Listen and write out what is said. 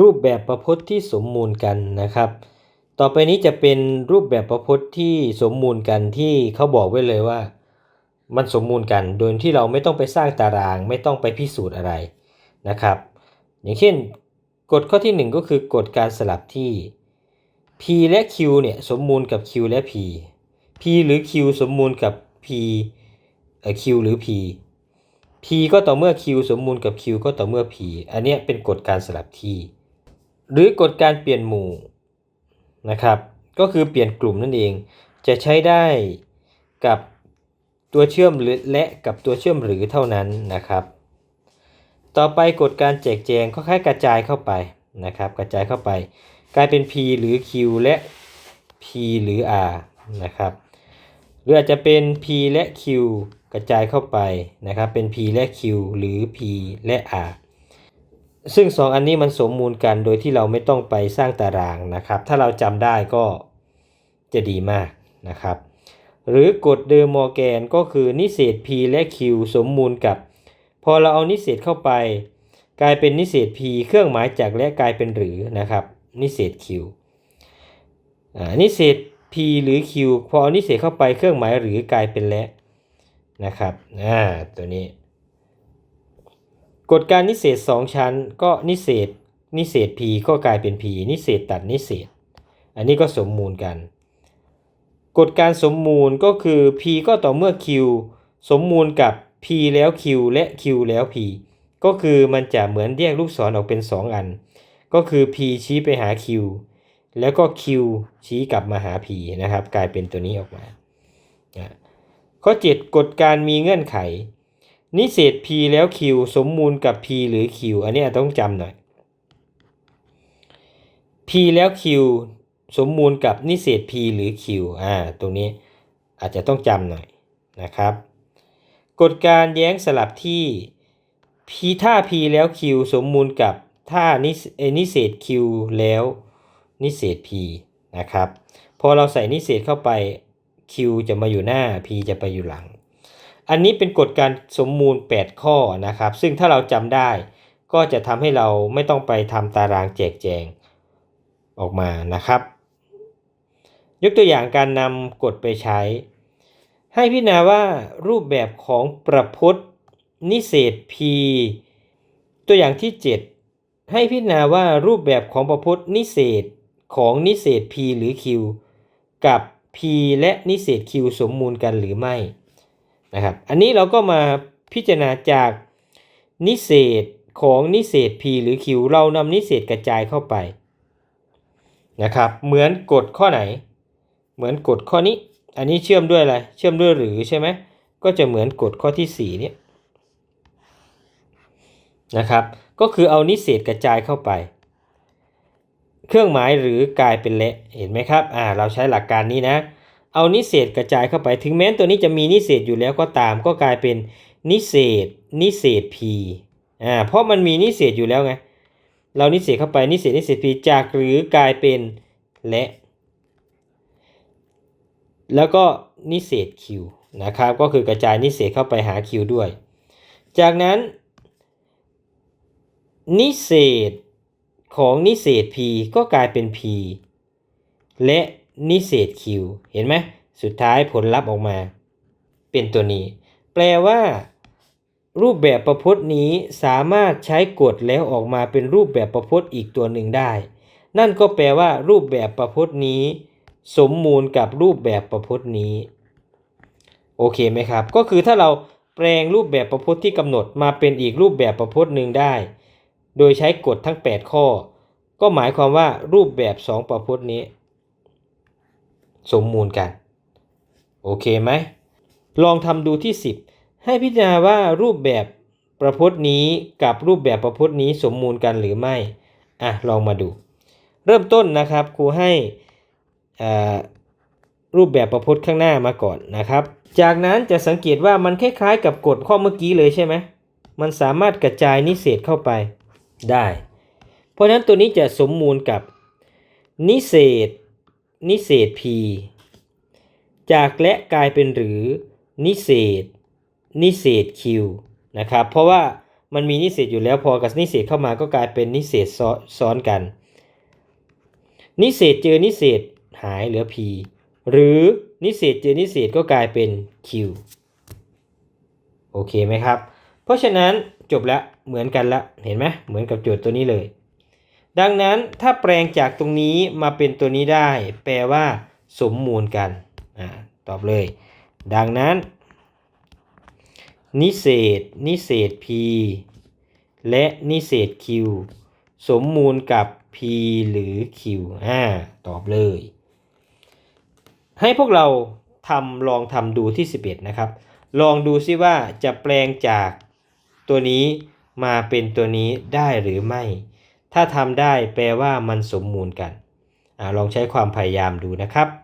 รูปแบบประพจน์ที่สมมูลกันนะครับ ต่อไปนี้จะเป็นรูปแบบประพจน์ที่สมมูลกันที่เขาบอกไว้เลยว่า มันสมมูลกันโดยที่เราไม่ต้องไปสร้างตาราง ไม่ต้องไปพิสูจน์อะไรนะครับ อย่างเช่นกฎข้อที่ 1 ก็คือกฎการสลับที่ p และ q เนี่ยสมมูลกับ q และ p p หรือ q สมมูลกับ p เอ่อ q หรือ p p ก็ต่อเมื่อ q สมมูลกับ q ก็ต่อเมื่อ p อันนี้เป็นกฎการสลับที่ หรือกฎการเปลี่ยนหมู่นะครับ ก็คือเปลี่ยนกลุ่มนั่นเอง จะใช้ได้กับตัวเชื่อมหรือและกับตัวเชื่อมหรือเท่านั้นนะครับ ต่อไปกฎการแจกแจงก็ค่ายกระจายเข้าไปนะครับ กระจายเข้าไป กลายเป็น p หรือ q และ p หรือ r นะครับหรืออาจจะเป็น p และ q กระจายเข้าไปนะครับ เป็น p และ q หรือ p และ r ซึ่ง 2 อันนี้มันสมมูลกันโดยที่เราไม่ต้องไปสร้างตารางนะครับ ถ้าเราจำได้ก็จะดีมากนะครับ หรือกฎเดอร์มอร์แกนก็คือนิเศษ p และ q สมมูลกับ พอเราเอานิเศษเข้าไป กลายเป็นนิเศษ p เครื่องหมายจากและกลายเป็นหรือนะครับ นิเศษ q นิเศษ p หรือ q พอเอานิเศษเข้าไปเครื่องหมายหรือกลายเป็นและนะครับอ่าตัวนี้ กฎการนิเศษ2ชั้น ก็นิเศษนิเศษ p ก็กลายเป็น p นิเศษตัดนิเศษ อันนี้ก็สมมูลกัน กฎการสมมูลก็คือ p ก็ต่อเมื่อ q สมมูลกับ p แล้ว q และ q แล้ว p ก็คือมันจะเหมือนแยกลูกศรออกเป็น 2 อัน ก็คือ p ชี้ไปหา q แล้วก็ q ชี้กลับมาหา p นะครับ กลายเป็นตัวนี้ออกมา ข้อ 7 กฎการมีเงื่อนไข นิเศษ p แล้ว q สมมูลกับ p หรือ q อันนี้ต้องจำหน่อย p แล้ว q สมมูลกับนิเศษ p หรือ q อ่าตรงนี้อาจจะต้องจำหน่อยนะครับ กฎการแย้งสลับที่ p ถ้า p แล้ว q สมมูลกับถ้านิเอ่อนิเศษ q แล้วนิเศษ p นะครับ พอเราใส่นิเศษเข้าไป q จะมาอยู่หน้า p จะไปอยู่หลัง อันนี้เป็นกฎการสมมูล 8 ข้อนะครับ ซึ่งถ้าเราจำได้ก็จะทำให้เราไม่ต้องไปทำตารางแจกแจงออกมานะครับ ยกตัวอย่างการนำกฎไปใช้ ให้พิจารณาว่ารูปแบบของประพจน์นิเศษ p ตัวอย่างที่ 7 ให้พิจารณาว่ารูปแบบของประพจน์นิเศษของนิเศษ p หรือ q กับ p และนิเศษ q สมมูลกันหรือไม่ นะครับ อันนี้เราก็มาพิจารณาจากนิเศษของนิเศษ p หรือ q เรานำนิเศษกระจายเข้าไปนะครับ เหมือนกฎข้อไหน เหมือนกฎข้อนี้ อันนี้เชื่อมด้วยอะไร เชื่อมด้วยหรือใช่ไหม ก็จะเหมือนกฎข้อที่4เนี่ยนะครับ ก็คือเอานิเศษกระจายเข้าไป เครื่องหมายหรือกลายเป็นและ เห็นไหมครับ อ่า เราใช้หลักการนี้นะ เอานิเศษกระจายเข้าไป ถึงแม้นตัวนี้จะมีนิเศษอยู่แล้วก็ตาม ก็กลายเป็นนิเศษนิเศษ p อ่าเพราะมันมีนิเศษอยู่แล้วไงเรานิเศษเข้าไปนิเศษนิเศษ p จากหรือกลายเป็นและ แล้วก็นิเศษ q นะครับ ก็คือกระจายนิเศษเข้าไปหา q ด้วย จากนั้น นิเศษของนิเศษ p ก็กลายเป็น p และ นิเศษ q เห็นไหมสุดท้ายผลลัพธ์ออกมา เป็นตัวนี้ แปลว่า รูปแบบประพจน์นี้สามารถใช้กฎแล้วออกมาเป็นรูปแบบประพจน์อีกตัวหนึ่งได้ นั่นก็แปลว่า รูปแบบประพจน์นี้ สมมูลกับรูปแบบประพจน์นี้โอเคไหมครับ ก็คือถ้าเราแปลงรูปแบบประพจน์ที่กำหนดมาเป็นอีกรูปแบบประพจน์หนึ่งได้ โดยใช้กฎทั้ง 8 ข้อ ก็หมายความว่ารูปแบบ 2 ประพจน์นี้ สมมูลกัน โอเคไหม ลองทำดูที่ 10 ให้พิจารณาว่ารูปแบบประพจน์นี้กับรูปแบบประพจน์นี้สมมูลกันหรือไม่ อะ ลองมาดู เริ่มต้นนะครับครูให้รูปแบบประพจน์ข้างหน้ามาก่อนนะครับ จากนั้นจะสังเกตว่ามันคล้ายๆกับกฎข้อเมื่อกี้เลยใช่ไหมมันสามารถกระจายนิเศษเข้าไปได้ เพราะฉะนั้นตัวนี้จะสมมูลกับนิเศษ นิเศษ p จากและกลายเป็นหรือนิเศษนิเศษ q นะครับเพราะว่ามันมีนิเศษอยู่แล้วพอกับนิเศษเข้ามาก็กลายเป็นนิเศษซ้อนกัน นิเศษเจอนิเศษหายเหลือ p หรือนิเศษเจอนิเศษก็กลายเป็น q โอเคไหมครับ เพราะฉะนั้นจบแล้วเหมือนกันละเห็นไหมเหมือนกับโจทย์ตัวนี้เลย ดังนั้นถ้าแปลงจากตรงนี้มาเป็นตัวนี้ได้ แปลว่า สมมูลกันอตอบเลย ดังนั้น นิเศษ นิเศษ p และนิเศษ q สมมูลกับ p หรือ q อ่าตอบเลย ให้พวกเราทำลองทำดูที่ 11 นะครับ ลองดูซิว่าจะแปลงจากตัวนี้มาเป็นตัวนี้ได้หรือไม่ ถ้าทำได้แปลว่ามันสมมูลกันอาลองใช้ความพยายามดูนะครับ